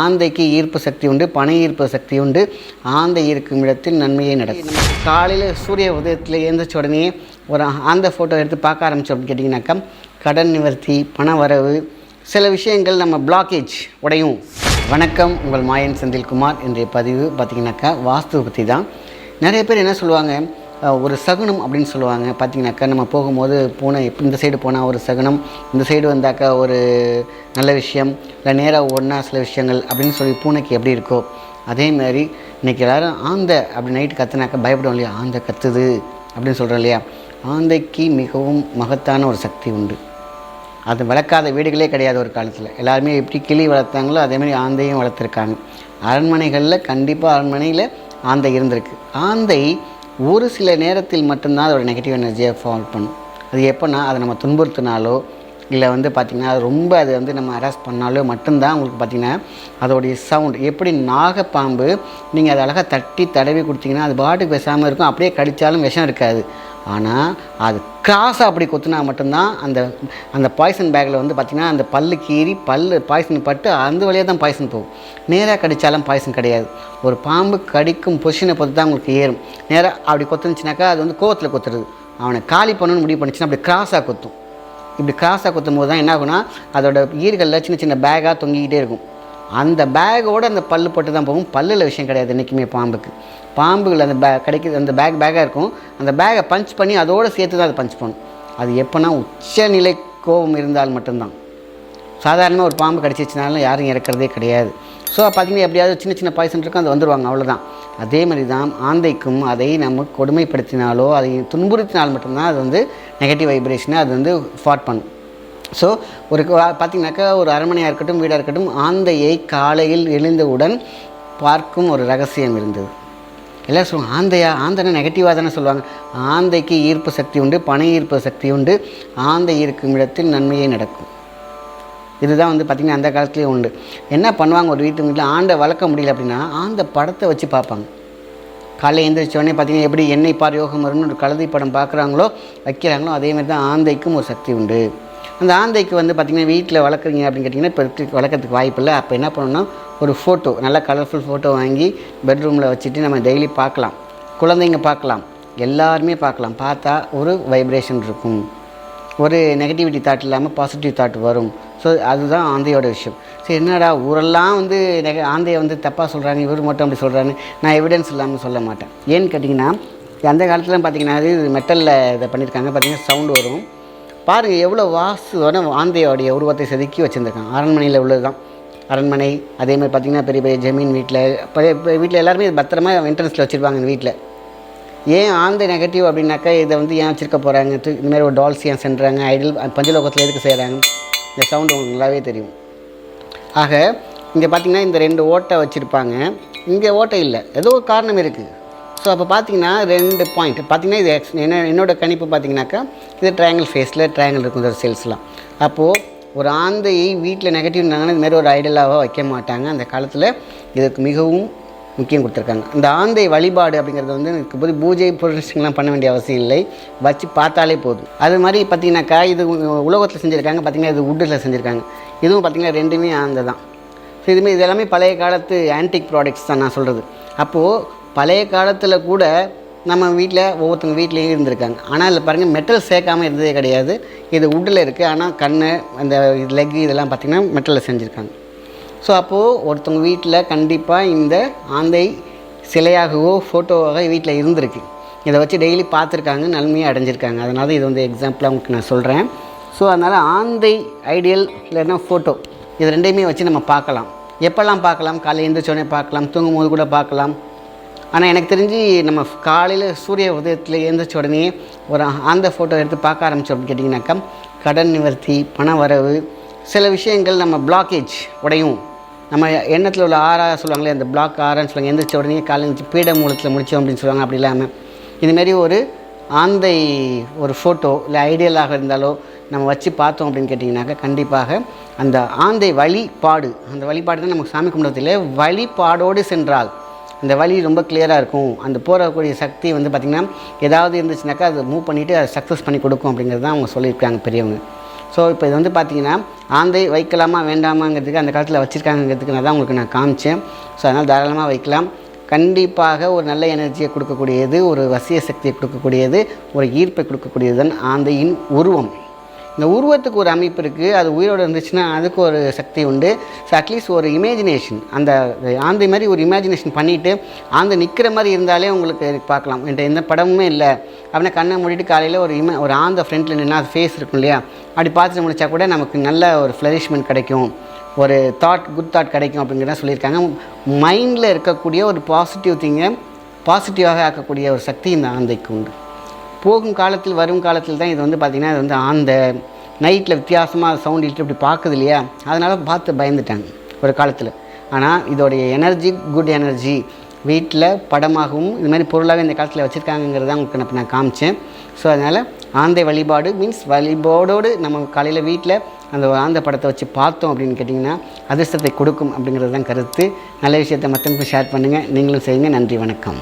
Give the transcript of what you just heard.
ஆந்தைக்கு ஈர்ப்பு சக்தி உண்டு பனை ஈர்ப்பு சக்தி உண்டு. ஆந்தை இருக்கும் இடத்தில் நன்மையே நடக்கும். நம்ம காலையில் சூரிய உதயத்தில் எழுந்திரிச்ச உடனே ஒரு ஆந்தை ஃபோட்டோ எடுத்து பார்க்க ஆரம்பித்தோம் அப்படின்னு கேட்டிங்கனாக்கா கடன் நிவர்த்தி பண வரவு சில விஷயங்கள் நம்ம பிளாக்கேஜ் உடையும். வணக்கம் உங்கள் மாயன் செந்தில்குமார். இன்றைய பதிவு பார்த்திங்கனாக்கா வாஸ்து பற்றி தான். நிறைய பேர் என்ன சொல்லுவாங்க ஒரு சகுனம் அப்படின்னு சொல்லுவாங்க. பார்த்தீங்கன்னாக்கா நம்ம போகும்போது பூனை இப்ப இந்த சைடு போனால் ஒரு சகுனம் இந்த சைடு வந்தாக்கா ஒரு நல்ல விஷயம் இல்லை நேராக ஒன்றா சில விஷயங்கள் அப்படின்னு சொல்லி பூனைக்கு எப்படி இருக்கோ அதே மாதிரி இன்றைக்கி எல்லாரும் ஆந்தை அப்படி நைட்டு கத்துனாக்கா பயப்படும் இல்லையா? ஆந்தை கத்துது அப்படின்னு சொல்கிறோம் இல்லையா? ஆந்தைக்கு மிகவும் மகத்தான ஒரு சக்தி உண்டு. அது வளர்க்காத வீடுகளே கிடையாது ஒரு காலத்தில். எல்லாருமே எப்படி கிளி வளர்த்தாங்களோ அதே மாதிரி ஆந்தையும் வளர்த்துருக்காங்க. அரண்மனைகளில் கண்டிப்பாக அரண்மனையில் ஆந்தை இருந்திருக்கு. ஆந்தை ஒரு சில நேரத்தில் மட்டும்தான் அதோட நெகட்டிவ் எனர்ஜியை ஃபால் பண்ணும். அது எப்போனா அதை நம்ம துன்புறுத்தினாலோ இல்லை வந்து பார்த்திங்கன்னா அது ரொம்ப அது வந்து நம்ம அரெஸ்ட் பண்ணாலோ மட்டும்தான் உங்களுக்கு பார்த்திங்கன்னா அதோடைய சவுண்ட் எப்படி நாகப்பாம்பு நீங்கள் அதை அழகாக தட்டி தடவி கொடுத்தீங்கன்னா அது பாட்டுக்கு பேசாமல் இருக்கும். அப்படியே கடித்தாலும் விஷம் இருக்காது. ஆனால் அது கிராஸாக அப்படி கொத்துனா மட்டும்தான் அந்த அந்த பாய்சன் பேக்கில் வந்து பார்த்திங்கன்னா அந்த பல்லு கீறி பல்லு பாய்சன் பட்டு அந்த வழியாக தான் பாய்சன் போகும். நேராக கடித்தாலும் பாய்சன் கிடையாது. ஒரு பாம்பு கடிக்கும் பொசிஷனை பொறுத்து தான் உங்களுக்கு ஏறும். நேராக அப்படி கொத்துனுச்சுனாக்கா அது வந்து கோவத்தில் கொத்துறது. அவனை காலி பண்ணணும்னு முடிவு பண்ணிச்சுன்னா அப்படி கிராஸாக கொத்தும். இப்படி கிராஸாக குத்தும் போது தான் என்ன ஆகுனா அதோட ஈர்களில் சின்ன சின்ன பேக்காக தொங்கிக்கிட்டே இருக்கும். அந்த பேக்கோடு அந்த பல்லு போட்டு தான் போகும். பல்லில் விஷயம் கிடையாது என்றைக்குமே பாம்புக்கு. பாம்புகள் அந்த பே கிடைக்கிது அந்த பேக் பேக்காக இருக்கும். அந்த பேக்கை பஞ்ச் பண்ணி அதோடு சேர்த்து தான் அதை பஞ்ச் பண்ணும். அது எப்போனா உச்சநிலை கோபம் இருந்தால் மட்டும்தான். சாதாரணமாக ஒரு பாம்பு கடிச்சிச்சுனாலும் யாரும் இறக்கிறதே கிடையாது. ஸோ பார்த்தீங்கன்னா எப்படியாவது சின்ன சின்ன பாய்சன் இருக்கும் அது வந்துடுவாங்க அவ்வளோதான் அதே மாதிரி தான் ஆந்தைக்கும் அதை நம்ம கொடுமைப்படுத்தினாலோ அதை துன்புறுத்தினால் மட்டும்தான் அது வந்து நெகட்டிவ் வைப்ரேஷனை அது வந்து ஃபாட் பண்ணும். ஸோ ஒரு பார்த்தீங்கன்னாக்கா ஒரு அரண்மனையாக இருக்கட்டும் வீடாக இருக்கட்டும் ஆந்தையை காலையில் எழுந்தவுடன் பார்க்கும் ஒரு ரகசியம் இருந்தது. எல்லோரும் சொல்லுவாங்க ஆந்தையா? ஆந்தைனா நெகட்டிவாக தானே சொல்லுவாங்க. ஆந்தைக்கு ஈர்ப்பு சக்தி உண்டு பனை ஈர்ப்பு சக்தி உண்டு. ஆந்தை இருக்கும் இடத்தில் நன்மையே நடக்கும். இதுதான் வந்து பார்த்திங்கன்னா அந்த காலத்துலேயே உண்டு. என்ன பண்ணுவாங்க ஒரு வீட்டு வீட்டில் ஆண்டை வளர்க்க முடியல அப்படின்னா ஆந்த படத்தை வச்சு பார்ப்பாங்க. காலையில் எழுந்திரிச்சோடனே பார்த்திங்கன்னா பார்த்தீங்கன்னா எப்படி எண்ணெய் பார் யோகம் வரும்னு ஒரு கழுதை படம் பார்க்குறாங்களோ வைக்கிறாங்களோ அதே மாதிரி தான் ஆந்தைக்கும் ஒரு சக்தி உண்டு. அந்த ஆந்தைக்கு வந்து பார்த்திங்கன்னா வீட்டில் வளர்க்குறீங்க அப்படின்னு கேட்டிங்கன்னா இப்போ வளர்க்குறதுக்கு வளர்க்கறதுக்கு வாய்ப்பு இல்லை. அப்போ என்ன பண்ணணும்னா ஒரு ஃபோட்டோ நல்ல கலர்ஃபுல் ஃபோட்டோ வாங்கி பெட்ரூமில் வச்சுட்டு நம்ம டெய்லி பார்க்கலாம். குழந்தைங்க பார்க்கலாம். எல்லாருமே பார்க்கலாம். பார்த்தா ஒரு வைப்ரேஷன் இருக்கும். ஒரு நெகட்டிவிட்டி தாட் இல்லாமல் பாசிட்டிவ் தாட் வரும். ஸோ அதுதான் ஆந்தையோட விஷயம். சரி என்னடா ஊரெல்லாம் வந்து நெக ஆந்தையை வந்து தப்பாக சொல்கிறாங்க இவர் மட்டும் அப்படி சொல்கிறாங்க நான் எவிடன்ஸ் இல்லாமல் சொல்ல மாட்டேன். ஏன்னு கேட்டிங்கன்னா அந்த காலத்தில் பார்த்தீங்கன்னா இது மெட்டலில் இதை பண்ணியிருக்காங்க பார்த்தீங்கன்னா சவுண்டு வரும். பாருங்கள் எவ்வளோ வாசுவான ஆந்தையோடைய உருவத்தை செதுக்கி வச்சுருந்துருக்கான் அரண்மனையில் உள்ளது தான் அரண்மனை அதே மாதிரி பார்த்தீங்கன்னா பெரிய பெரிய ஜமீன் வீட்டில் வீட்டில் எல்லாருமே பத்திரமா என்ட்ரன்ஸில் வச்சுருப்பாங்க இந்த வீட்டில் ஏன் ஆந்தை நெகட்டிவ் அப்படின்னாக்கா இதை வந்து ஏன் வச்சுருக்க போகிறாங்க இந்தமாதிரி ஒரு டால்ஸ் ஏன் சென்றாங்க. ஐடல் பஞ்சலோகத்தில் எதுக்கு செய்கிறாங்க இந்த சவுண்டு உங்களுக்கு நல்லாவே தெரியும். ஆக இங்கே பார்த்தீங்கன்னா இந்த ரெண்டு ஓட்டை வச்சுருப்பாங்க. இங்கே ஓட்டை இல்லை. ஏதோ ஒரு காரணம் இருக்குது ஸோ அப்போ பார்த்தீங்கன்னா ரெண்டு பாயிண்ட் பார்த்தீங்கன்னா இது என்ன என்னோடய கணிப்பு பார்த்தீங்கன்னாக்கா இது ட்ரையாங்கிள் ஃபேஸில் ட்ரையாங்கிள் இருக்கும் ஒரு சேல்ஸ்லாம் அப்போது ஒரு ஆந்தையை வீட்டில் நெகட்டிவ் இருந்தாங்கன்னா இது மாதிரி ஒரு ஐடலாக வைக்க மாட்டாங்க. அந்த காலத்தில் இதுக்கு மிகவும் முக்கியம் கொடுத்துருக்காங்க. இந்த ஆந்தை வழிபாடு அப்படிங்கிறது வந்து எனக்கு போது பூஜை புரட்சிங்கெலாம் பண்ண வேண்டிய அவசியம் இல்லை. வச்சு பார்த்தாலே போதும். அது மாதிரி பார்த்தீங்கன்னாக்கா இது உலோகத்தில் செஞ்சுருக்காங்க. பார்த்தீங்கன்னா இது உட்டில் செஞ்சுருக்காங்க. இதுவும் பார்த்தீங்கன்னா ரெண்டுமே ஆந்தை தான். ஸோ இதுமாதிரி இது எல்லாமே பழைய காலத்து ஆன்டிக் ப்ராடக்ட்ஸ் தான் நான் சொல்கிறது அப்போது பழைய காலத்தில் கூட நம்ம வீட்டில் ஒவ்வொருத்தவங்க வீட்லேயும் இருந்திருக்காங்க. ஆனால் இதில் பாருங்கள் மெட்டல் சேர்க்காமல் இருந்ததே கிடையாது. இது உட்டில் இருக்குது ஆனால் கண் அந்த லெக் இதெல்லாம் பார்த்திங்கன்னா மெட்டலில் செஞ்சுருக்காங்க. ஸோ அப்போது ஒருத்தவங்க வீட்டில் கண்டிப்பாக இந்த ஆந்தை சிலையாகவோ ஃபோட்டோவாக வீட்டில் இருந்திருக்கு. இதை வச்சு டெய்லி பார்த்துருக்காங்க நன்மையாக அடைஞ்சிருக்காங்க. அதனால இது வந்து எக்ஸாம்பிளாக உங்களுக்கு நான் சொல்கிறேன் ஸோ அதனால் ஆந்தை ஐடியல் இல்லைன்னா ஃபோட்டோ இது ரெண்டையுமே வச்சு நம்ம பார்க்கலாம். எப்போல்லாம் பார்க்கலாம்? காலையில் எழுந்திரிச்சோடனே பார்க்கலாம். தூங்கும் போது கூட பார்க்கலாம். ஆனால் எனக்கு தெரிஞ்சு நம்ம காலையில் சூரிய உதயத்தில் எழுந்திரிச்ச உடனே ஒரு ஆந்த ஃபோட்டோ எடுத்து பார்க்க ஆரம்பித்தோம் அப்படின்னு கேட்டிங்கனாக்கா கடன் நிவர்த்தி பண வரவு சில விஷயங்கள் நம்ம பிளாக்கேஜ் உடையும். நம்ம எண்ணத்தில் உள்ள ஆறா சொல்லுவாங்களே அந்த பிளாக் ஆறான்னு சொல்லுவாங்க. எந்திரிச்ச உடனே காலையில் எழுந்திரிச்சு பீட மூலத்தில் முடித்தோம் அப்படின்னு சொல்லுவாங்க. அப்படி இல்லாமல் இதுமாரி ஒரு ஆந்தை ஒரு ஃபோட்டோ இல்லை ஐடியலாக இருந்தாலோ நம்ம வச்சு பார்த்தோம் அப்படின்னு கேட்டிங்கனாக்கா கண்டிப்பாக அந்த ஆந்தை வழிபாடு அந்த வழிபாடு தான் நமக்கு சாமி கும்பிடத்தில் வழிபாடோடு சென்றால். அந்த வழி ரொம்ப கிளியராக இருக்கும். அந்த போகக்கூடிய சக்தி வந்து பார்த்திங்கன்னா ஏதாவது இருந்துச்சுனாக்கா அதை மூவ் பண்ணிவிட்டு அதை சக்ஸஸ் பண்ணி கொடுக்கும் அப்படிங்கிறது தான் அவங்க சொல்லியிருக்காங்க பெரியவங்க. ஸோ இப்போ இது வந்து பார்த்திங்கன்னா ஆந்தை வைக்கலாமா வேண்டாமாங்கிறதுக்கு அந்த காலத்தில் வச்சுருக்காங்கிறதுக்கு நான் தான் உங்களுக்கு நான் காமிச்சேன். ஸோ அதனால் தாராளமாக வைக்கலாம். கண்டிப்பாக ஒரு நல்ல எனர்ஜியை கொடுக்கக்கூடியது ஒரு வசிய சக்தியை கொடுக்கக்கூடியது ஒரு ஈர்ப்பை கொடுக்கக்கூடியது தான் ஆந்தையின் உருவம். இந்த உருவத்துக்கு ஒரு அமைப்பு இருக்குது அது உயிரோடு இருந்துச்சுன்னா அதுக்கு ஒரு சக்தி உண்டு. ஸோ அட்லீஸ்ட் ஒரு இமேஜினேஷன் அந்த ஆந்தை மாதிரி ஒரு இமேஜினேஷன் பண்ணிவிட்டு ஆந்தை நிற்கிற மாதிரி இருந்தாலே உங்களுக்கு பார்க்கலாம். என்கிட்ட எந்த படமுமே இல்லை. அப்படின்னா கண்ணை மூடிட்டு காலையில் ஒரு இம ஒரு ஆந்த ஃப்ரண்ட்டில் நின்னா அது ஃபேஸ் இருக்கும் இல்லையா? அப்படி பார்த்துட்டு முடிச்சா கூட நமக்கு நல்ல ஒரு ஃப்ளரிஷ்மெண்ட் கிடைக்கும். ஒரு தாட் குட் தாட் கிடைக்கும் அப்படிங்கிறத சொல்லியிருக்காங்க. மைண்டில் இருக்கக்கூடிய ஒரு பாசிட்டிவ் திங்கை பாசிட்டிவாக ஆக்கக்கூடிய ஒரு சக்தி இந்த ஆந்தைக்கு உண்டு. போகும் காலத்தில் வரும் காலத்தில் தான் இது வந்து பார்த்திங்கன்னா இது வந்து அந்த நைட்டில் வித்தியாசமாக சவுண்ட் இட்டு இப்படி பார்க்குது இல்லையா? அதனால் பார்த்து பயந்துட்டாங்க ஒரு காலத்தில். ஆனால் இதோடைய எனர்ஜி குட் எனர்ஜி வீட்டில் படமாகவும் இது மாதிரி பொருளாகவே இந்த காலத்தில் வச்சுருக்காங்கிறத உங்களுக்கு நான் நான் காமிச்சேன். ஸோ அதனால் ஆந்தை வழிபாடு மீன்ஸ் வழிபாடோடு நம்ம காலையில் வீட்டில் அந்த ஆந்த படத்தை வச்சு பார்த்தோம் அப்படின்னு கேட்டிங்கன்னா அதிர்ஷ்டத்தை கொடுக்கும் அப்படிங்கிறது தான் கருத்து. நல்ல விஷயத்தை மற்றவங்களுக்கும் ஷேர் பண்ணுங்கள் நீங்களும் செய்யுங்க. நன்றி வணக்கம்.